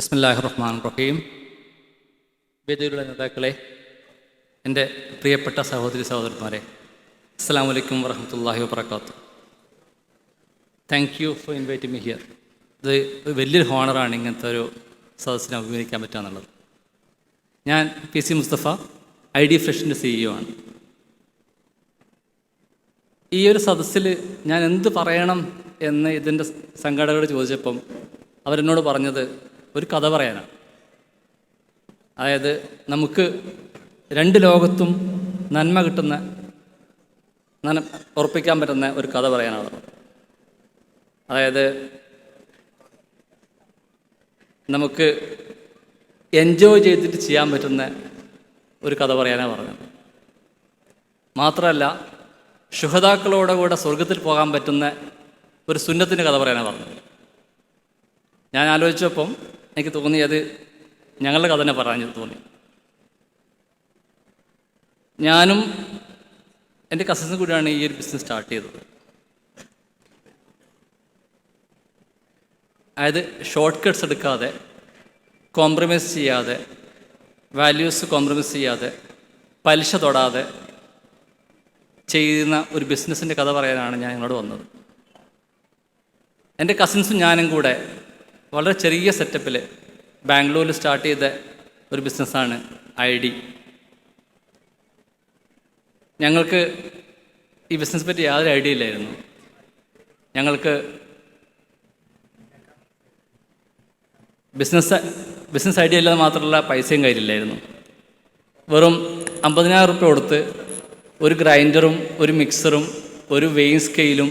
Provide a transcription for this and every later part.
ബിസ്മില്ലാഹി റഹ്മാൻ റഹീം വേദിയിലുള്ള നേതാക്കളെ എന്റെ പ്രിയപ്പെട്ട സഹോദരി സഹോദരന്മാരെ അസ്സാം വലൈക്കും വറഹമത്തല്ലാഹി വാത്തു thank you for inviting me here ഇത് വലിയൊരു ഹോണറാണ് ഇങ്ങനത്തെ ഒരു സദസ്സിനെ അഭിമുഖീകരിക്കാൻ പറ്റുക എന്നുള്ളത്. ഞാൻ P C Mustafa I D ഫ്രഷിന്റെ CEO ആണ്. ഈ ഒരു സദസ്സിൽ ഞാൻ എന്ത് പറയണം എന്ന് ഇതിന്റെ സംഘാടകരോട് ചോദിച്ചപ്പം അവരെന്നോട് പറഞ്ഞത് ഒരു കഥ പറയാനാണ്. അതായത് നമുക്ക് രണ്ട് ലോകത്തും നന്മ കിട്ടുന്ന നന ഉറപ്പിക്കാൻ പറ്റുന്ന ഒരു കഥ പറയാനാണ് അതായത് നമുക്ക് എൻജോയ് ചെയ്തിട്ട് ചെയ്യാൻ പറ്റുന്ന ഒരു കഥ പറയാനാണ് പറഞ്ഞത്. മാത്രമല്ല ശുഹതാക്കളോടെ കൂടെ സ്വർഗത്തിൽ പോകാൻ പറ്റുന്ന ഒരു സുന്നത്തിന്റെ കഥ പറയാനാണ് പറഞ്ഞത്. ഞാൻ ആലോചിച്ചപ്പം എനിക്ക് തോന്നിയത് ഞങ്ങളുടെ കഥ തന്നെ പറഞ്ഞു തോന്നി. ഞാനും എന്റെ കസിൻസും കൂടിയാണ് ഈ ഒരു ബിസിനസ് സ്റ്റാർട്ട് ചെയ്തത്. അതായത് ഷോർട്ട് കട്ട്സ് എടുക്കാതെ കോംപ്രമൈസ് ചെയ്യാതെ വാല്യൂസ് കോംപ്രമൈസ് ചെയ്യാതെ പലിശ തൊടാതെ ചെയ്യുന്ന ഒരു ബിസിനസ്സിന്റെ കഥ പറയാനാണ് ഞാൻ ഇങ്ങോട്ട് വന്നത്. എന്റെ കസിൻസും ഞാനും കൂടെ വളരെ ചെറിയ സെറ്റപ്പിൽ ബാംഗ്ലൂരിൽ സ്റ്റാർട്ട് ചെയ്ത ഒരു ബിസിനസ്സാണ് ഐ ഡി. ഞങ്ങൾക്ക് ഈ ബിസിനസ് പറ്റി യാതൊരു ഐഡിയ ഇല്ലായിരുന്നു. ഞങ്ങൾക്ക് ബിസിനസ് ബിസിനസ് ഐഡിയ ഇല്ലാതെ മാത്രമല്ല പൈസയും കയ്യിലില്ലായിരുന്നു. വെറും അമ്പതിനായിരം റുപ്യ കൊടുത്ത് ഒരു ഗ്രൈൻഡറും ഒരു മിക്സറും ഒരു വെയിൻ സ്കെയിലും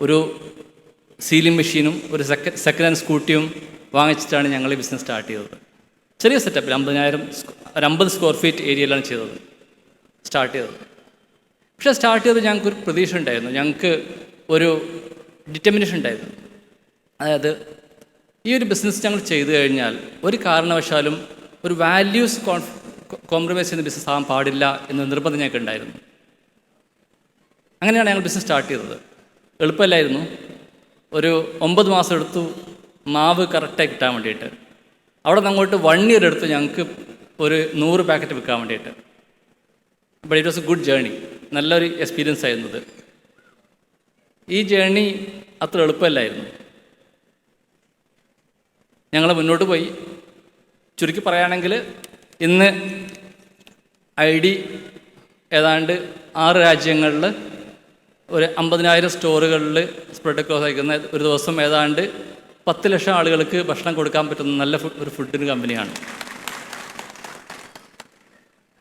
ഒരു സീലിംഗ് മെഷീനും ഒരു സെക്ക സെക്കൻഡ് ഹാൻഡ് സ്കൂട്ടിയും വാങ്ങിച്ചിട്ടാണ് ഞങ്ങൾ ഈ ബിസിനസ് സ്റ്റാർട്ട് ചെയ്തത്. ചെറിയ സെറ്റപ്പിൽ അമ്പതിനായിരം ഒരു അമ്പത് സ്ക്വയർ ഫീറ്റ് ഏരിയയിലാണ് ചെയ്തത്. സ്റ്റാർട്ട് ചെയ്തത്. പക്ഷേ സ്റ്റാർട്ട് ചെയ്തത് ഞങ്ങൾക്കൊരു പ്രതീക്ഷ ഉണ്ടായിരുന്നു. ഞങ്ങൾക്ക് ഒരു ഡിറ്റർമിനേഷൻ ഉണ്ടായിരുന്നു. അതായത് ഈ ഒരു ബിസിനസ് ഞങ്ങൾ ചെയ്തു കഴിഞ്ഞാൽ ഒരു കാരണവശാലും ഒരു വാല്യൂസ് കോംപ്രമൈസ് ചെയ്യുന്ന ബിസിനസ് ആകാൻ പാടില്ല എന്ന നിർബന്ധം ഞങ്ങൾക്ക് ഉണ്ടായിരുന്നു. അങ്ങനെയാണ് ഞങ്ങൾ ബിസിനസ് സ്റ്റാർട്ട് ചെയ്തത്. എളുപ്പമല്ലായിരുന്നു. ഒരു ഒമ്പത് മാസം എടുത്തു മാവ് കറക്റ്റായി കിട്ടാൻ വേണ്ടിയിട്ട്. അവിടെ അങ്ങോട്ട് വൺ ഇയർ എടുത്തു ഞങ്ങൾക്ക് ഒരു നൂറ് പാക്കറ്റ് വിൽക്കാൻ വേണ്ടിയിട്ട്. But it was a good journey നല്ലൊരു എക്സ്പീരിയൻസ് ആയിരുന്നത് ഈ ജേണി അത്ര എളുപ്പമല്ലായിരുന്നു. ഞങ്ങൾ മുന്നോട്ട് പോയി. ചുരുക്കി പറയുകയാണെങ്കിൽ ഇന്ന് ഐ ഡി ഏതാണ്ട് ആറ് രാജ്യങ്ങളിൽ ഒരു അമ്പതിനായിരം സ്റ്റോറുകളിൽ സ്പ്രെഡ് ക്ലോസ് അയക്കുന്ന ഒരു ദിവസം ഏതാണ്ട് പത്ത് ലക്ഷം ആളുകൾക്ക് ഭക്ഷണം കൊടുക്കാൻ പറ്റുന്ന നല്ല ഒരു ഫുഡിന് കമ്പനിയാണ്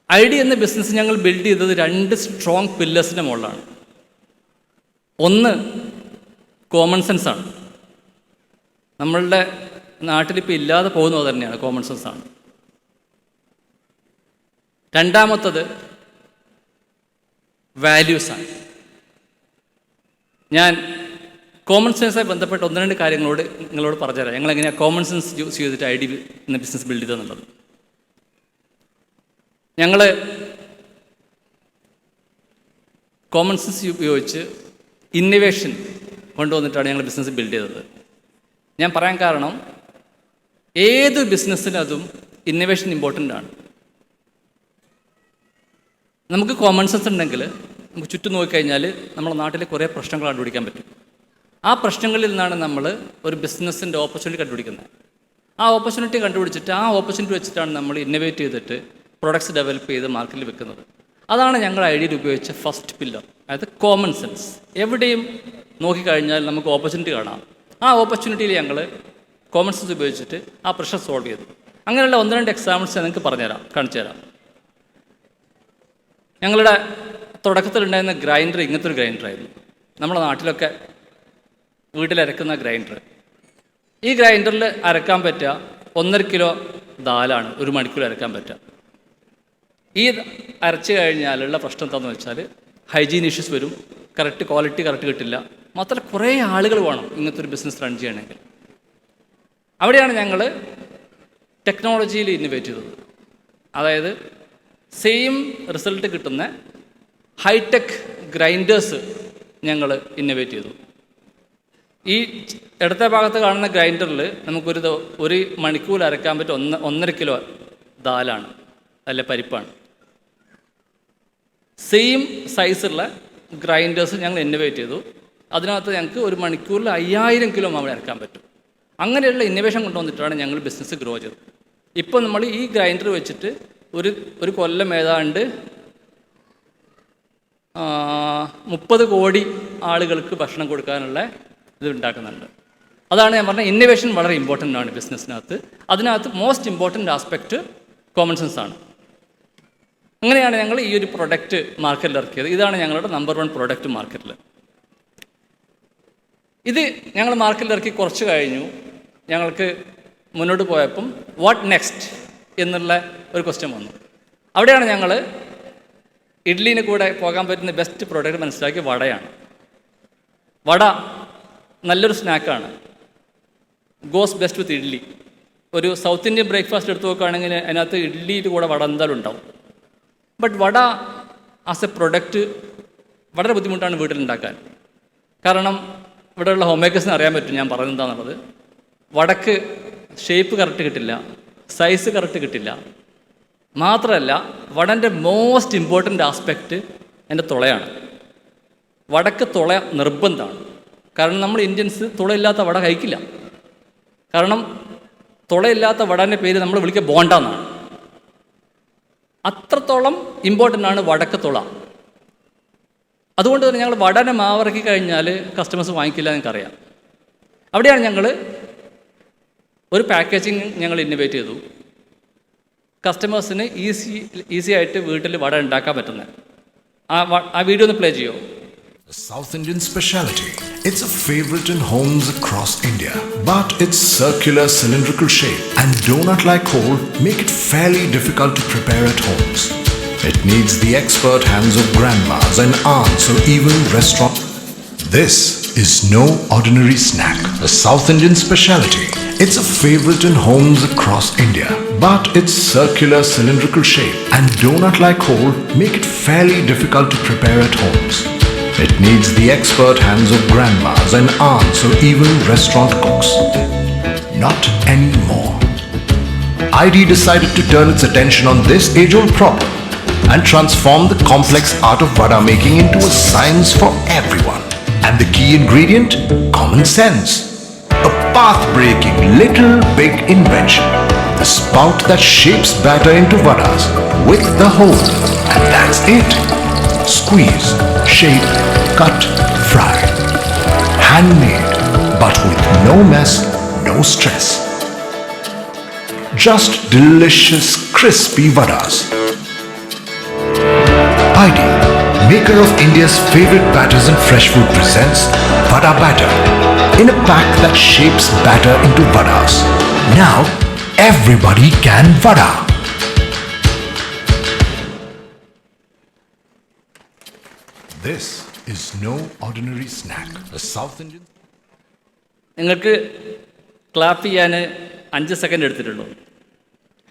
ഐ ഡി എന്ന ബിസിനസ് ഞങ്ങൾ ബിൽഡ് ചെയ്തത് രണ്ട് സ്ട്രോങ് പില്ലേഴ്സിന്റെ മുകളിലാണ് ഒന്ന് കോമൺ സെൻസ് ആണ് നമ്മളുടെ നാട്ടിലിപ്പോൾ ഇല്ലാതെ പോകുന്നത് തന്നെയാണ് കോമൺ സെൻസ് ആണ് രണ്ടാമത്തത് വാല്യൂസാണ് ഞാൻ കോമൺ സെൻസായി ബന്ധപ്പെട്ട ഒന്ന് രണ്ട് കാര്യങ്ങളോട് നിങ്ങളോട് പറഞ്ഞുതരാം. ഞങ്ങൾ എങ്ങനെയാണ് കോമൺ സെൻസ് യൂസ് ചെയ്തിട്ട് ഐ ഡി എന്ന ബിസിനസ് ബിൽഡ് ചെയ്തെന്നുള്ളത് ഞങ്ങൾ കോമൺ സെൻസ് ഉപയോഗിച്ച് ഇന്നവേഷൻ കൊണ്ടുവന്നിട്ടാണ് ഞങ്ങൾ ബിസിനസ് ബിൽഡ് ചെയ്തത്. ഞാൻ പറയാൻ കാരണം ഏത് ബിസിനസ്സിനതും ഇന്നൊവേഷൻ ഇമ്പോർട്ടന്റ് ആണ്. നമുക്ക് കോമൺ സെൻസ് ഉണ്ടെങ്കിൽ നമുക്ക് ചുറ്റും നോക്കിക്കഴിഞ്ഞാൽ നമ്മുടെ നാട്ടിലെ കുറേ പ്രശ്നങ്ങൾ കണ്ടുപിടിക്കാൻ പറ്റും. ആ പ്രശ്നങ്ങളിൽ നിന്നാണ് നമ്മൾ ഒരു ബിസിനസ്സിന്റെ ഓപ്പർച്യൂണിറ്റി കണ്ടുപിടിക്കുന്നത്. ആ ഓപ്പർച്യൂണിറ്റി കണ്ടുപിടിച്ചിട്ട് ആ ഓപ്പർച്യൂണിറ്റി വെച്ചിട്ടാണ് നമ്മൾ ഇന്നോവേറ്റ് ചെയ്തിട്ട് പ്രൊഡക്ട്സ് ഡെവലപ്പ് ചെയ്ത് മാർക്കറ്റിൽ വെക്കുന്നത്. അതാണ് ഞങ്ങൾ ഐഡിയയിൽ ഉപയോഗിച്ച ഫസ്റ്റ് പില്ലർ അതായത് കോമൺ സെൻസ് എവിടെയും നോക്കിക്കഴിഞ്ഞാൽ നമുക്ക് ഓപ്പർച്യൂണിറ്റി കാണാം. ആ ഓപ്പർച്യൂണിറ്റിയിൽ ഞങ്ങൾ കോമൺ സെൻസ് ഉപയോഗിച്ചിട്ട് ആ പ്രശ്നം സോൾവ് ചെയ്തു. അങ്ങനെയുള്ള ഒന്ന് രണ്ട് എക്സാമ്പിൾസ് ഞാൻ നിങ്ങൾക്ക് പറഞ്ഞുതരാം കാണിച്ചു തരാം ഞങ്ങളുടെ തുടക്കത്തിലുണ്ടായിരുന്ന ഗ്രൈൻഡർ ഇങ്ങനത്തെ ഒരു ഗ്രൈൻഡറായിരുന്നു നമ്മുടെ നാട്ടിലൊക്കെ വീട്ടിലരക്കുന്ന ഗ്രൈൻഡർ. ഈ ഗ്രൈൻഡറിൽ അരക്കാൻ പറ്റുക ഒന്നര കിലോ ദാലാണ് ഒരു മണിക്കൂർ അരക്കാൻ പറ്റുക. ഈ അരച്ച് കഴിഞ്ഞാലുള്ള പ്രശ്നം എന്താണെന്ന് വെച്ചാൽ ഹൈജീൻ ഇഷ്യൂസ് വരും കറക്റ്റ് ക്വാളിറ്റി കറക്റ്റ് കിട്ടില്ല. മാത്രമല്ല കുറേ ആളുകൾ വേണം ഇങ്ങനത്തെ ഒരു ബിസിനസ് റൺ ചെയ്യണമെങ്കിൽ. അവിടെയാണ് ഞങ്ങൾ ടെക്നോളജിയിൽ ഇന്നോവേറ്റ് ചെയ്തത്. അതായത് സെയിം റിസൾട്ട് കിട്ടുന്ന ഹൈടെക് ഗ്രൈൻഡേഴ്സ് ഞങ്ങൾ ഇന്നോവേറ്റ് ചെയ്തു. ഈ ഇടത്തെ ഭാഗത്ത് കാണുന്ന ഗ്രൈൻഡറിൽ നമുക്കൊരു ഒരു മണിക്കൂർ അരക്കാൻ പറ്റും ഒന്ന് ഒന്നര കിലോ ദാലാണ് അല്ല പരിപ്പാണ്. സെയിം സൈസുള്ള ഗ്രൈൻഡേഴ്സ് ഞങ്ങൾ ഇന്നോവേറ്റ് ചെയ്തു. അതിനകത്ത് ഞങ്ങൾക്ക് ഒരു മണിക്കൂറിൽ അയ്യായിരം കിലോ മാവിൽ ഇറക്കാൻ പറ്റും. അങ്ങനെയുള്ള ഇന്നോവേഷൻ കൊണ്ടുവന്നിട്ടാണ് ഞങ്ങൾ ബിസിനസ് ഗ്രോ ചെയ്തത്. ഇപ്പോൾ നമ്മൾ ഈ ഗ്രൈൻഡർ വെച്ചിട്ട് ഒരു ഒരു കൊല്ലം ഏതാണ്ട് മുപ്പത് കോടി ആളുകൾക്ക് ഭക്ഷണം കൊടുക്കാനുള്ള ഇത് ഉണ്ടാക്കുന്നുണ്ട്. അതാണ് ഞാൻ പറഞ്ഞത് ഇന്നോവേഷൻ വളരെ ഇമ്പോർട്ടന്റ് ആണ് ബിസിനസ്സിനകത്ത് അതിനകത്ത് most important aspect common sense ആണ്. അങ്ങനെയാണ് ഞങ്ങൾ ഈ ഒരു പ്രൊഡക്റ്റ് മാർക്കറ്റിൽ ഇറക്കിയത്. ഇതാണ് ഞങ്ങളുടെ നമ്പർ വൺ പ്രൊഡക്റ്റ് മാർക്കറ്റിൽ ഇത് ഞങ്ങൾ മാർക്കറ്റിൽ ഇറക്കി കുറച്ച് കഴിഞ്ഞു. ഞങ്ങൾക്ക് മുന്നോട്ട് പോയപ്പം വാട്ട് നെക്സ്റ്റ് എന്നുള്ള ഒരു ക്വസ്റ്റ്യൻ വന്നു. അവിടെയാണ് ഞങ്ങൾ ഇഡ്ഡലിന് കൂടെ പോകാൻ പറ്റുന്ന ബെസ്റ്റ് പ്രോഡക്റ്റ് മനസ്സിലാക്കി വടയാണ്. വട നല്ലൊരു സ്നാക്കാണ് ഗോസ് ബെസ്റ്റ് വിത്ത് ഇഡ്ലി. ഒരു സൗത്ത് ഇന്ത്യൻ ബ്രേക്ക്ഫാസ്റ്റ് എടുത്ത് നോക്കുകയാണെങ്കിൽ അതിനകത്ത് ഇഡ്ലിയിൽ കൂടെ വട എന്തായാലും ഉണ്ടാവും. But vada as a product വളരെ ബുദ്ധിമുട്ടാണ് വീട്ടിലുണ്ടാക്കാൻ. കാരണം ഇവിടെയുള്ള ഹോം മേക്കേഴ്സിന് അറിയാൻ പറ്റും ഞാൻ പറയുന്നത് എന്താണെന്നുള്ളത് വടക്ക് ഷേപ്പ് കറക്റ്റ് കിട്ടില്ല സൈസ് കറക്റ്റ് കിട്ടില്ല. മാത്രമല്ല വടന്റെ മോസ്റ്റ് ഇമ്പോർട്ടന്റ് ആസ്പെക്റ്റ് എന്റെ തുളയാണ്. വടക്ക് തുള നിർബന്ധമാണ്. കാരണം നമ്മൾ ഇന്ത്യൻസ് തുളയില്ലാത്ത വട കഴിക്കില്ല. കാരണം തുളയില്ലാത്ത വടന്റെ പേര് നമ്മൾ വിളിക്കുക ബോണ്ട എന്നാണ്. അത്രത്തോളം ഇമ്പോർട്ടന്റ് ആണ് വടക്ക് തുള. അതുകൊണ്ട് തന്നെ ഞങ്ങൾ വടനെ മാവിറക്കി കഴിഞ്ഞാൽ കസ്റ്റമേഴ്സ് വാങ്ങിക്കില്ല എനിക്കറിയാം അവിടെയാണ് ഞങ്ങൾ ഒരു പാക്കേജിങ് ഞങ്ങൾ ഇന്നോവേറ്റ് ചെയ്തു. കസ്റ്റമേഴ്സിന് ഈസി ഈസി ആയിട്ട് വീട്ടിൽ വട ഉണ്ടാക്കാൻ പറ്റുന്നത് ആ വ- ആ വീഡിയോ ഒന്ന് പ്ലേ ചെയ്യോ A South Indian specialty. It's a favorite in homes across India, but its circular cylindrical shape and donut-like hole make it fairly difficult to prepare at homes. It needs the expert hands of grandmas and aunts or even restaurant. This is no ordinary snack, a South Indian specialty. It's a favorite in homes across India, but its circular cylindrical shape and donut-like hole make it fairly difficult to prepare at homes. It needs the expert hands of grandmas and aunts or even restaurant cooks. Not anymore. ID decided to turn its attention on this age-old problem and transform the complex art of vada making into a science for everyone. And the key ingredient? Common sense. A path-breaking little big invention. The spout that shapes batter into vadas with the hole. And that's it. Squeeze, shape, cut, fry. Handmade, but with no mess, no stress. Just delicious, crispy vadas. ID, maker of India's favorite batters and fresh food presents Vada Batter in a pack that shapes batter into vadas. Now, everybody can vada. This is no ordinary snack. A South Indian നിങ്ങൾക്ക് clap ചെയ്യാൻ അഞ്ച് second എടുത്തിട്ടുള്ളൂ.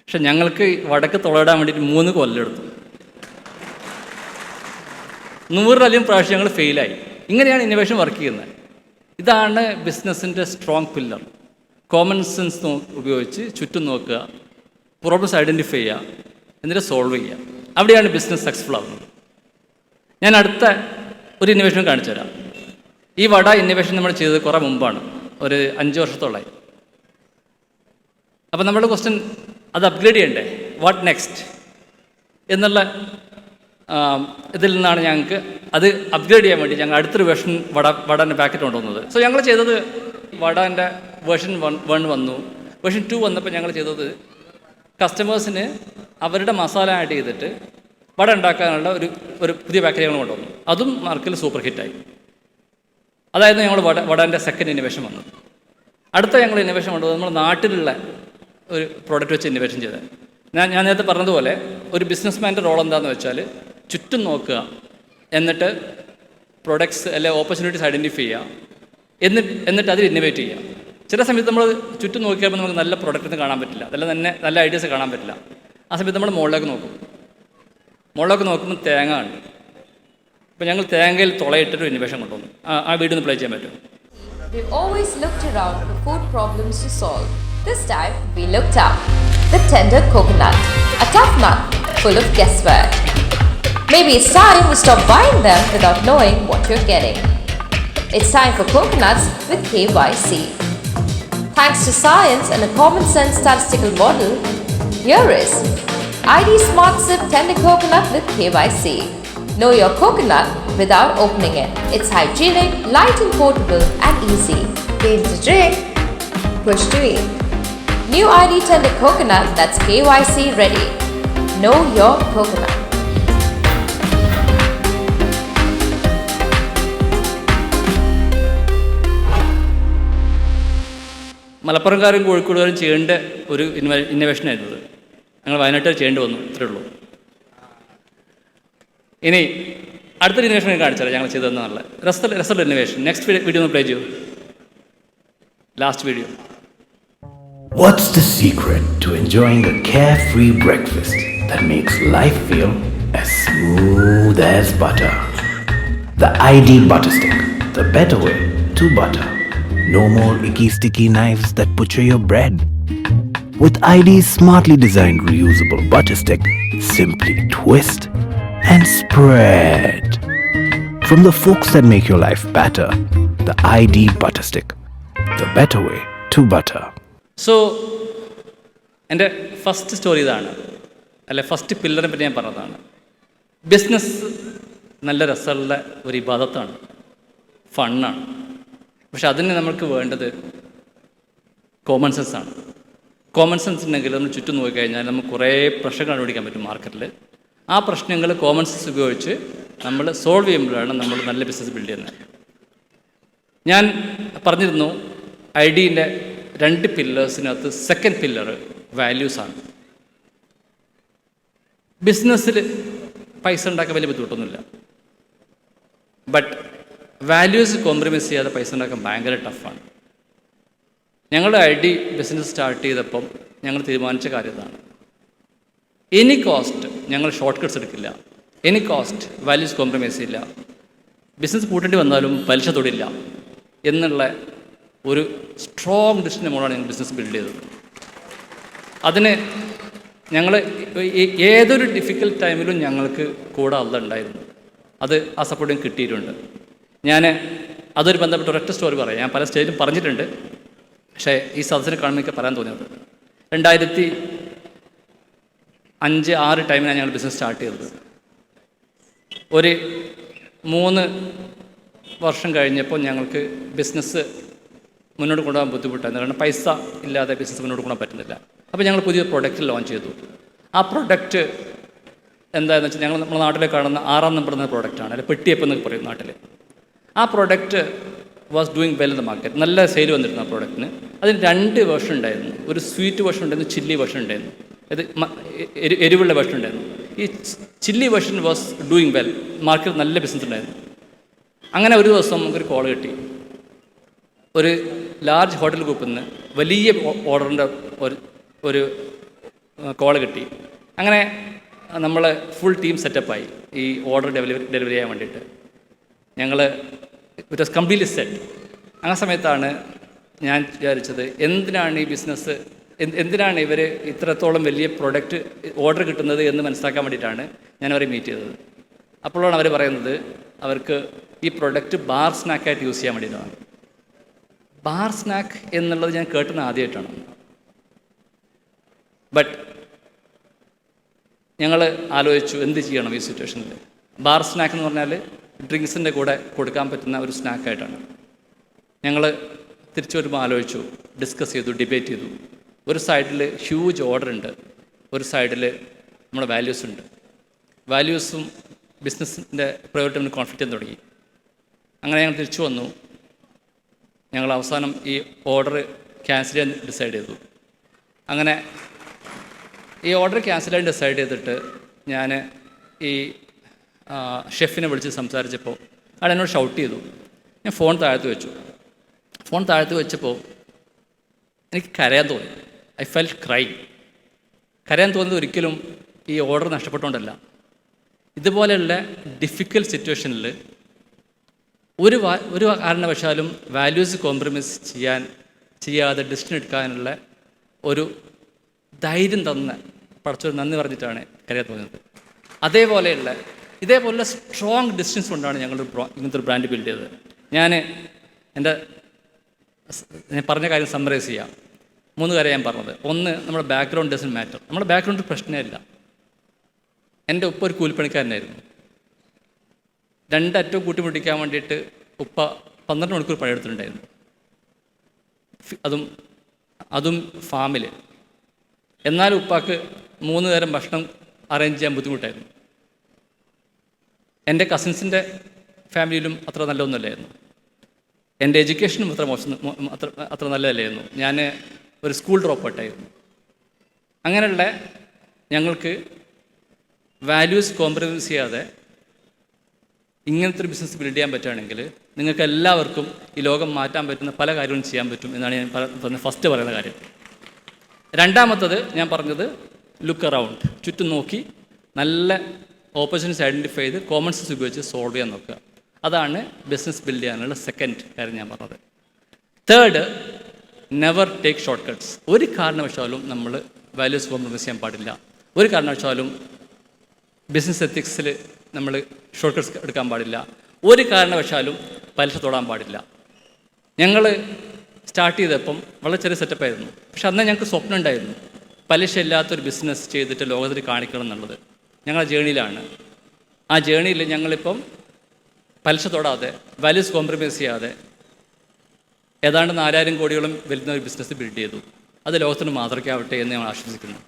പക്ഷെ ഞങ്ങൾക്ക് വടക്ക് തുളയിടാൻ വേണ്ടിയിട്ട് മൂന്ന് കൊല്ലെടുത്തു നൂറിലധികം പ്രാവശ്യം ഞങ്ങൾ ഫെയിലായി ഇങ്ങനെയാണ് ഇന്നോവേഷൻ വർക്ക് ചെയ്യുന്നത്. ഇതാണ് ബിസിനസ്സിന്റെ സ്ട്രോങ് പില്ലർ കോമൺ സെൻസ് ഉപയോഗിച്ച് ചുറ്റും നോക്കുക പ്രോബ്ലംസ് ഐഡന്റിഫൈ ചെയ്യുക എന്നിട്ട് സോൾവ് ചെയ്യുക. അവിടെയാണ് ബിസിനസ് സക്സസ്ഫുൾ ആവുന്നത്. ഞാൻ അടുത്ത ഒരു ഇന്നോവേഷൻ കാണിച്ചു തരാം. ഈ വട ഇന്നോവേഷൻ നമ്മൾ ചെയ്തത് കുറേ മുമ്പാണ്. ഒരു അഞ്ച് വർഷത്തോളമായി. അപ്പം നമ്മുടെ ക്വസ്റ്റ്യൻ അത് അപ്ഗ്രേഡ് ചെയ്യണ്ടേ? വാട്ട് നെക്സ്റ്റ് എന്നുള്ള ഇതിൽ നിന്നാണ് ഞങ്ങൾക്ക് അത് അപ്ഗ്രേഡ് ചെയ്യാൻ വേണ്ടി ഞങ്ങൾ അടുത്തൊരു വേഷൻ വട വടന്റെ പാക്കറ്റ് കൊണ്ടുവന്നത്. സോ ഞങ്ങൾ ചെയ്തത് വടന്റെ വേർഷൻ വൺ വൺ വന്നു. വേർഷൻ ടു വന്നപ്പോൾ ഞങ്ങൾ ചെയ്തത് കസ്റ്റമേഴ്സിന് അവരുടെ മസാല ആഡ് ചെയ്തിട്ട് വട ഉണ്ടാക്കാനുള്ള ഒരു ഒരു പുതിയ പാക്കേജ് ഞങ്ങൾ കൊണ്ടുവന്നു അതും മാർക്കിൽ സൂപ്പർ ഹിറ്റായി അതായിരുന്നു ഞങ്ങൾ വട വടന്റെ സെക്കൻഡ് ഇന്നോവേഷൻ വന്നത്. അടുത്ത ഞങ്ങൾ ഇന്നോവേഷൻ കൊണ്ടുവന്നത് നമ്മൾ നാട്ടിലുള്ള ഒരു പ്രോഡക്റ്റ് വെച്ച് ഇന്നോവേഷൻ ചെയ്തത്. ഞാൻ ഞാൻ നേരത്തെ പറഞ്ഞതുപോലെ ഒരു ബിസിനസ്മാന്റെ റോൾ എന്താണെന്ന് വെച്ചാൽ ചുറ്റും നോക്കുക. എന്നിട്ട് പ്രൊഡക്ട്സ് അല്ലെ ഓപ്പർച്യൂണിറ്റീസ് ഐഡന്റിഫൈ ചെയ്യുക. എന്നിട്ട് എന്നിട്ട് അതിൽ ഇന്നോവേറ്റ് ചെയ്യാം ചില സമയത്ത് നമ്മൾ ചുറ്റും നോക്കിയപ്പോൾ നമുക്ക് നല്ല പ്രൊഡക്റ്റ് കാണാൻ പറ്റില്ല അതല്ല തന്നെ നല്ല ഐഡിയാസ് കാണാൻ പറ്റില്ല ആ സമയത്ത് നമ്മൾ മുകളിലേക്ക് നോക്കും മുകളിലേക്ക് നോക്കുമ്പോൾ തേങ്ങ ഉണ്ട് അപ്പോൾ ഞങ്ങൾ തേങ്ങയിൽ തുളയിട്ടൊരു ഇന്നോവേഷൻ കൊണ്ടുവന്നു ആ വീട് ഒന്ന് പ്ലേ ചെയ്യാൻ പറ്റും We always looked around for food problems to solve. This time, we looked up. The tender coconut, a tough nut full of guesswork. Maybe it's time we stop buying them without knowing what you're getting. It's time for coconuts with KYC. Thanks to science and a common sense statistical model, here is ID Smart Sip Tender Coconut with KYC. Know your coconut without opening it. It's hygienic, light and portable, and easy. Feel to drink, push to eat. New ID Tender Coconut that's KYC ready. Know your coconut. മലപ്പുറംകാരും കോഴിക്കോടുകാരും ചെയ്യേണ്ട ഒരു ഇൻവ ഇത് ഞങ്ങൾ വയനാട്ടിൽ ചെയ്യേണ്ടി വന്നു ഇത്രേ ഉള്ളൂ. ഇനി അടുത്തൊരു ഇന്നോവേഷൻ കാണിച്ചാലോ ഞങ്ങൾ ചെയ്തതെന്നുള്ള. രസ രസമുള്ള ഇന്നോവേഷൻ നെക്സ്റ്റ് വീഡിയോ ഒന്ന് പ്ലേ ചെയ്യൂ. Last video What's the secret to enjoying a carefree breakfast that makes life feel as smooth as butter? The ID Butter Stick, the better way to butter. No more icky sticky knives that butcher your bread. With ID's smartly designed reusable butter stick, simply twist and spread. From the folks that make your life better, the ID Butter Stick, the better way to butter. So എന്റെ first story ഇതാണ് അല്ലെ first പില്ലറിനെ പറ്റി ഞാൻ പറഞ്ഞതാണ് business നല്ല രസമുള്ള ഒരു ഇബാദത്താണ് ഫണ്ണാണ് പക്ഷെ അതിന് നമുക്ക് വേണ്ടത് കോമൺ സെൻസ് ആണ്. കോമൺ സെൻസ് ഉണ്ടെങ്കിൽ നമ്മൾ ചുറ്റും നോക്കിക്കഴിഞ്ഞാൽ നമുക്ക് കുറേ പ്രശ്നങ്ങൾ കണ്ടുപിടിക്കാൻ പറ്റും മാർക്കറ്റിൽ ആ പ്രശ്നങ്ങൾ കോമൺ സെൻസ് ഉപയോഗിച്ച് നമ്മൾ സോൾവ് ചെയ്യുമ്പോഴാണ് നമ്മൾ നല്ല ബിസിനസ് ബിൽഡ് ചെയ്യുന്നത്. ഞാൻ പറഞ്ഞിരുന്നു ഐ ഡീന്റെ രണ്ട് പില്ലേഴ്സിനകത്ത് സെക്കൻഡ് പില്ലർ വാല്യൂസാണ് ബിസിനസ്സിൽ പൈസ ഉണ്ടാക്കാൻ വലിയ ബുദ്ധിമുട്ടൊന്നുമില്ല. ബട്ട് വാല്യൂസ് കോംപ്രമൈസ് ചെയ്യാതെ പൈസ ഉണ്ടാക്കാൻ ഭയങ്കര ടഫാണ് ഞങ്ങളുടെ ഐ ഡി ബിസിനസ് സ്റ്റാർട്ട് ചെയ്തപ്പം ഞങ്ങൾ തീരുമാനിച്ച കാര്യം ഇതാണ്. എനി കോസ്റ്റ് ഞങ്ങൾ ഷോർട്ട് കട്ട്സ് എടുക്കില്ല. എനി കോസ്റ്റ് വാല്യൂസ് കോംപ്രമൈസ് ചെയ്യില്ല. ബിസിനസ് കൂട്ടേണ്ടി വന്നാലും പലിശ തൊടില്ല എന്നുള്ള ഒരു സ്ട്രോങ് ഡിസിഷൻ മുകളാണ് ഞങ്ങൾ ബിസിനസ് ബിൽഡ് ചെയ്തത്. അതിന് ഞങ്ങൾ ഏതൊരു ഡിഫിക്കൽട്ട് ടൈമിലും ഞങ്ങൾക്ക് കൂടെ അല്ല ഉണ്ടായിരുന്നു അത് ആ സപ്പോർട്ടും കിട്ടിയിട്ടുണ്ട്. ഞാൻ അതൊരു ബന്ധപ്പെട്ട് ഒരൊറ്റ സ്റ്റോറി പറയാം. ഞാൻ പല സ്റ്റേജിലും പറഞ്ഞിട്ടുണ്ട്. പക്ഷേ ഈ സദസ്സിനെ കാണുമ്പോൾ എനിക്ക് പറയാൻ തോന്നിയത് രണ്ടായിരത്തി അഞ്ച് ആറ് ടൈമിലാണ് ഞങ്ങൾ ബിസിനസ് സ്റ്റാർട്ട് ചെയ്തത്. ഒരു മൂന്ന് വർഷം കഴിഞ്ഞപ്പോൾ ഞങ്ങൾക്ക് ബിസിനസ് മുന്നോട്ട് കൊണ്ടുപോകാൻ ബുദ്ധിമുട്ടായിരുന്നു. കാരണം പൈസ ഇല്ലാതെ ബിസിനസ് മുന്നോട്ട് കൊണ്ടുപോകാൻ പറ്റുന്നില്ല. അപ്പോൾ ഞങ്ങൾ പുതിയ പ്രൊഡക്റ്റ് ലോഞ്ച് ചെയ്തു. ആ പ്രൊഡക്റ്റ് എന്താണെന്ന് വെച്ചാൽ ഞങ്ങൾ നമ്മുടെ നാട്ടിൽ കാണുന്ന ആറാം നമ്പർ എന്ന പ്രൊഡക്റ്റാണ് അല്ലെ പെട്ടിയപ്പം എന്നൊക്കെ പറയും നാട്ടിൽ ആ product was doing well in the market നല്ല സെയിൽ വന്നിരുന്നു ആ പ്രോഡക്റ്റിന് അതിന് രണ്ട് വേർഷൻ ഉണ്ടായിരുന്നു. ഒരു സ്വീറ്റ് വേർഷൻ ഉണ്ടായിരുന്നു ചില്ലി വേർഷൻ ഉണ്ടായിരുന്നു. അത് എരി- എരിവുള്ള വേർഷൻ ഉണ്ടായിരുന്നു. ഈ chilli version was doing well market നല്ല ബിസിനസ് ഉണ്ടായിരുന്നു. അങ്ങനെ ഒരു ദിവസം നമുക്കൊരു കോൾ കിട്ടി. ഒരു ലാർജ് ഹോട്ടൽ ഗ്രൂപ്പിൽ നിന്ന് വലിയ ഓർഡറിന്റെ ഒരു ഒരു കോൾ കിട്ടി. അങ്ങനെ നമ്മൾ ഫുൾ ടീം സെറ്റപ്പായി ഈ ഓർഡർ ഡെലിവറി ഡെലിവറി ചെയ്യാൻ വേണ്ടിയിട്ട്. ഞങ്ങൾ ഇറ്റ് വാസ് കംപ്ലീറ്റ്ലി സെറ്റ് ആ സമയത്താണ് ഞാൻ വിചാരിച്ചത് എന്തിനാണ് ഈ ബിസിനസ് എന്തിനാണ് ഇവർ ഇത്രത്തോളം വലിയ പ്രൊഡക്റ്റ് ഓർഡർ കിട്ടുന്നത് എന്ന് മനസ്സിലാക്കാൻ വേണ്ടിയിട്ടാണ് ഞാൻ അവരെ മീറ്റ് ചെയ്തത്. അപ്പോഴാണ് അവർ പറയുന്നത് അവർക്ക് ഈ പ്രൊഡക്റ്റ് ബാർ സ്നാക്കായിട്ട് യൂസ് ചെയ്യാൻ വേണ്ടിയിട്ടാണ്. ബാർ സ്നാക്ക് എന്നുള്ളത് ഞാൻ കേട്ടുന്ന ആദ്യമായിട്ടാണ്. ബട്ട് ഞങ്ങൾ ആലോചിച്ചു എന്ത് ചെയ്യണം ഈ സിറ്റുവേഷനിൽ ബാർ സ്നാക്ക് എന്ന് പറഞ്ഞാൽ ഡ്രിങ്ക്സിന്റെ കൂടെ കൊടുക്കാൻ പറ്റുന്ന ഒരു സ്നാക്കായിട്ടാണ്. ഞങ്ങൾ തിരിച്ചു വരുമ്പോൾ ആലോചിച്ചു ഡിസ്കസ് ചെയ്തു ഡിബേറ്റ് ചെയ്തു. ഒരു സൈഡിൽ ഹ്യൂജ് ഓർഡർ ഉണ്ട് ഒരു സൈഡിൽ നമ്മുടെ വാല്യൂസ് ഉണ്ട്. വാല്യൂസും ബിസിനസ്സിന്റെ പ്രയോറിറ്റി തമ്മിൽ കോൺഫ്ലിക്റ്റ് ചെയ്യാൻ തുടങ്ങി. അങ്ങനെ ഞങ്ങൾ തിരിച്ചു വന്നു. ഞങ്ങൾ അവസാനം ഈ ഓർഡർ ക്യാൻസൽ ചെയ്യാൻ ഡിസൈഡ് ചെയ്തു. അങ്ങനെ ഈ ഓർഡർ ക്യാൻസൽ ചെയ്യാൻ ഡിസൈഡ് ചെയ്തിട്ട് ഞാൻ ഈ ഷെഫിനെ വിളിച്ച് സംസാരിച്ചപ്പോൾ അയാൾ എന്നോട് ഷൗട്ട് ചെയ്തു. ഞാൻ ഫോൺ താഴ്ത്തി വെച്ചു. ഫോൺ താഴ്ത്തി വെച്ചപ്പോൾ എനിക്ക് കരയാൻ തോന്നി. ഐ ഫെൽ ക്രൈ കരയാൻ തോന്നിയത് ഒരിക്കലും ഈ ഓർഡർ നഷ്ടപ്പെട്ടുകൊണ്ടല്ല. ഇതുപോലെയുള്ള ഡിഫിക്കൽട്ട് സിറ്റുവേഷനിൽ ഒരു ഒരു കാരണവശാലും വാല്യൂസ് കോംപ്രമൈസ് ചെയ്യാൻ ചെയ്യാതെ ഡിസിഷൻ എടുക്കാനുള്ള ഒരു ധൈര്യം തന്ന പഠിച്ചൊരു നന്ദി പറഞ്ഞിട്ടാണ് കരയാൻ തോന്നുന്നത് അതേപോലെയുള്ള ഇതേപോലെ സ്ട്രോങ് ഡിസ്റ്റൻസ് കൊണ്ടാണ് ഞങ്ങൾ ഇങ്ങനത്തെ ഒരു ബ്രാൻഡ് ബിൽഡ് ചെയ്തത്. ഞാൻ എന്റെ ഞാൻ പറഞ്ഞ കാര്യം സമ്മറൈസ് ചെയ്യാം. മൂന്ന് കാര്യം ഞാൻ പറഞ്ഞത്. ഒന്ന് നമ്മുടെ ബാക്ക്ഗ്രൗണ്ട് ഡസൻ മാറ്റർ നമ്മുടെ ബാക്ക്ഗ്രൗണ്ട് പ്രശ്നമില്ല. എന്റെ ഉപ്പ ഒരു കൂലിപ്പണിക്കാരനായിരുന്നു. രണ്ടറ്റവും കൂട്ടിമുട്ടിക്കാൻ വേണ്ടിയിട്ട് ഉപ്പ പന്ത്രണ്ട് മണിക്കൂർ പണിയെടുത്തിട്ടുണ്ടായിരുന്നു. അതും അതും ഫാമിൽ എന്നാലും ഉപ്പാക്ക് മൂന്ന് നേരം ഭക്ഷണം അറേഞ്ച് ചെയ്യാൻ ബുദ്ധിമുട്ടായിരുന്നു. എന്റെ കസിൻസിന്റെ ഫാമിലിയിലും അത്ര നല്ലതൊന്നുമല്ലായിരുന്നു. എന്റെ എഡ്യൂക്കേഷനും അത്ര മോശം അത്ര അത്ര നല്ലതല്ലായിരുന്നു. ഞാൻ ഒരു സ്കൂൾ ഡ്രോപ്പ് ഔട്ടായിരുന്നു അങ്ങനെയുള്ള ഞങ്ങൾക്ക് വാല്യൂസ് കോംപ്രമൈസ് ചെയ്യാതെ ഇങ്ങനത്തെ ഒരു ബിസിനസ് ബിൽഡ് ചെയ്യാൻ പറ്റുകയാണെങ്കിൽ നിങ്ങൾക്ക് എല്ലാവർക്കും ഈ ലോകം മാറ്റാൻ പറ്റുന്ന പല കാര്യങ്ങളും ചെയ്യാൻ പറ്റും എന്നാണ് ഞാൻ പറഞ്ഞ ഫസ്റ്റ് പറയുന്ന കാര്യം. രണ്ടാമത്തത് ഞാൻ പറഞ്ഞത് ലുക്ക് അറൗണ്ട് ചുറ്റും നോക്കി നല്ല ഓപ്പർച്യൂണിറ്റീസ് ഐഡന്റിഫൈ ചെയ്ത് കോമൺ സെൻസ് ഉപയോഗിച്ച് സോൾവ് ചെയ്യാൻ നോക്കുക. അതാണ് ബിസിനസ് ബിൽഡ് ചെയ്യാനുള്ള സെക്കൻഡ് കാര്യം ഞാൻ പറഞ്ഞത്. Third never take short cuts ഒരു കാരണവശാലും നമ്മൾ വാല്യൂസ് കോംപ്രമൈസ് ചെയ്യാൻ പാടില്ല. ഒരു കാരണവശാലും ബിസിനസ് എത്തിക്സിൽ നമ്മൾ ഷോർട്ട് കട്ട്സ് എടുക്കാൻ പാടില്ല. ഒരു കാരണവശാലും പലിശ തൊടാൻ പാടില്ല. ഞങ്ങൾ സ്റ്റാർട്ട് ചെയ്തപ്പം വളരെ ചെറിയ സെറ്റപ്പായിരുന്നു പക്ഷെ അന്ന് ഞങ്ങൾക്ക് സ്വപ്നം ഉണ്ടായിരുന്നു. പലിശ ഇല്ലാത്തൊരു ബിസിനസ് ചെയ്തിട്ട് ലോകത്തിൽ കാണിക്കണം എന്നുള്ളത്. ഞങ്ങളുടെ ജേണിയിലാണ്. ആ ജേണിയിൽ ഞങ്ങളിപ്പം പലിശ തൊടാതെ വാല്യൂസ് കോംപ്രമൈസ് ചെയ്യാതെ ഏതാണ്ട് നാലായിരം കോടിയോളം വരുന്ന ഒരു ബിസിനസ് ബിൽഡ് ചെയ്തു. അത് ലോകത്തിന് മാതൃകയാവട്ടെ എന്ന് ഞങ്ങൾ ആശംസിക്കുന്നു.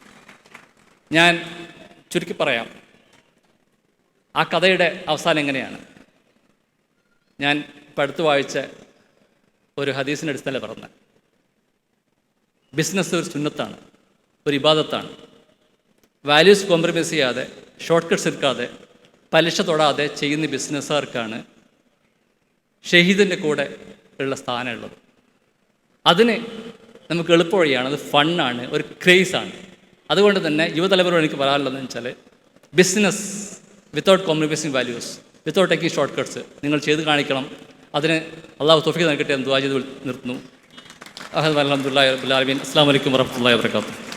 ഞാൻ ചുരുക്കി പറയാം. ആ കഥയുടെ അവസാനം എങ്ങനെയാണ്? ഞാൻ ഇപ്പം അടുത്ത് വായിച്ച ഒരു ഹദീസിന്റെ അടിസ്ഥാനം പറഞ്ഞത്. ബിസിനസ് ഒരു സുന്നത്താണ് ഒരു ഇബാദത്താണ്. വാല്യൂസ് കോംപ്രമൈസ് ചെയ്യാതെ ഷോർട്ട് കട്ട്സ് എടുക്കാതെ പലിശ തൊടാതെ ചെയ്യുന്ന ബിസിനസ്സുകാർക്കാണ് ഷഹീദിന്റെ കൂടെ ഉള്ള സ്ഥാനമുള്ളത്. അതിന് നമുക്ക് എളുപ്പ വഴിയാണ് അത് ഫണ്ണാണ് ഒരു ക്രേസാണ് അതുകൊണ്ട് തന്നെ യുവതലമുറ എനിക്ക് പറയാനുള്ളതെന്ന് വെച്ചാൽ business without compromising values without taking short cuts നിങ്ങൾ ചെയ്ത് കാണിക്കണം. അതിന് അള്ളാഹു തൊഫിക്ക് നൽകട്ടെ എന്ന് ദുവാ ചെയ്ത് നിർത്തുന്നു. അഹമ്മദ് അലഹമുല്ലാ അസ്സാം വലൈക്കും വർഹമുല്ലാ വാബർക്കാത്തു